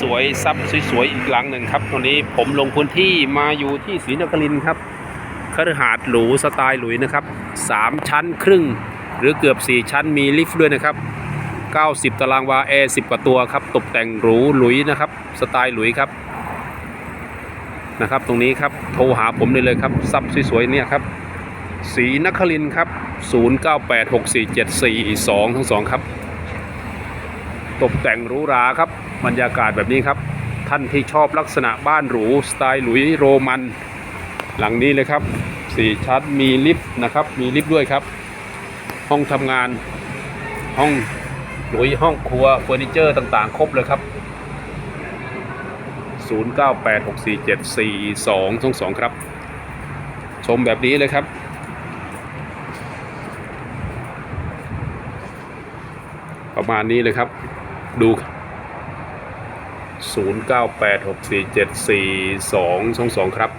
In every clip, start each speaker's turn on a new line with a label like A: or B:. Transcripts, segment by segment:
A: สวยๆซับสวยๆอีกหลังหนึ่งครับตอนนี้ผมลงพื้นที่มาอยู่ที่ศรีนครินทร์ครับคฤหาสน์หรูสไตล์หลุยนะครับสามชั้นครึ่ง หรือเกือบ 4 ชั้นมีลิฟต์ด้วยนะครับ 90 ตารางวาแอร์10 กว่าตัวครับ ตกแต่งหรูหลุยนะครับสไตล์หลุยครับนะครับ ตรงนี้ครับโทรหาผมได้เลยครับซับสวยๆเนี่ยครับศรีนครินทร์ครับ 09864742ทั้งสองครับ ตกแต่งหรูหราครับบรรยากาศแบบนี้ครับ ท่านที่ชอบลักษณะบ้านหรูสไตล์หลุยโรมัน หลังนี้เลยครับสี่ชั้นมีลิฟต์นะครับ มีลิฟต์ด้วยครับ ห้องทำงานห้องหลุยห้องครัวเฟอร์นิเจอร์ต่างๆ ครบเลยครับ 0986474222 ครับ ชมแบบนี้เลยครับประมาณนี้เลยครับ ดู0986474222ครับ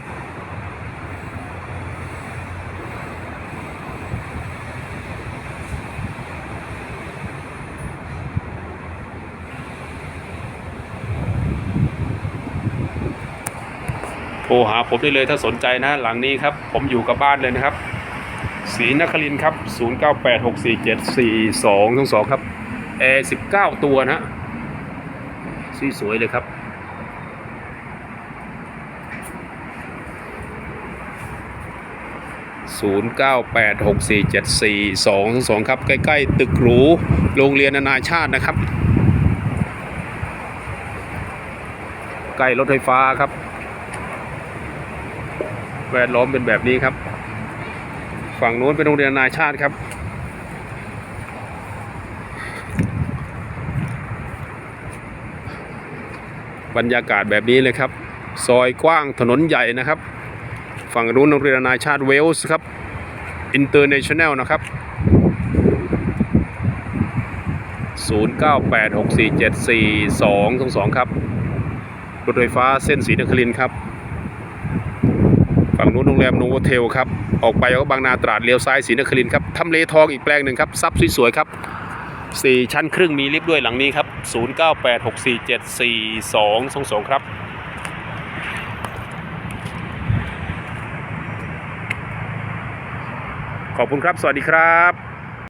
A: โทรหาผมได้เลยถ้าสนใจนะหลังนี้ครับ ผมอยู่กับบ้านเลยนะครับศรีนครินครับ 0986474222 ครับ แอร์19ตัวนะสีสวยเลยครับ0986474222ครับ ใกล้ ๆ ตึกหรูโรงเรียนนานาชาตินะครับ ใกล้รถไฟฟ้าครับ แวดล้อมเป็นแบบนี้ครับ ฝั่งนู้นเป็นโรงเรียนนานาชาติครับ บรรยากาศแบบนี้เลยครับ ซอยกว้างถนนใหญ่นะครับ ฝั่งนู้นโรงเรียนนานาชาติเวลส์ครับอินเตอร์เนชั่นแนลนะครับ0986474222 ครับ รถไฟฟ้าเส้นสีนครินครับ ฝั่งนู้นโรงแรมโนโวเทลครับ ออกไปก็บางนาตราดเลี้ยวซ้ายสีนครินครับ ทำเลทองอีกแปลงหนึ่งครับ ซับสวยๆครับ 4 ชั้นครึ่งมีลิฟต์ด้วยหลังนี้ครับ 0986474222 ครับ ขอบคุณครับ สวัสดีครับ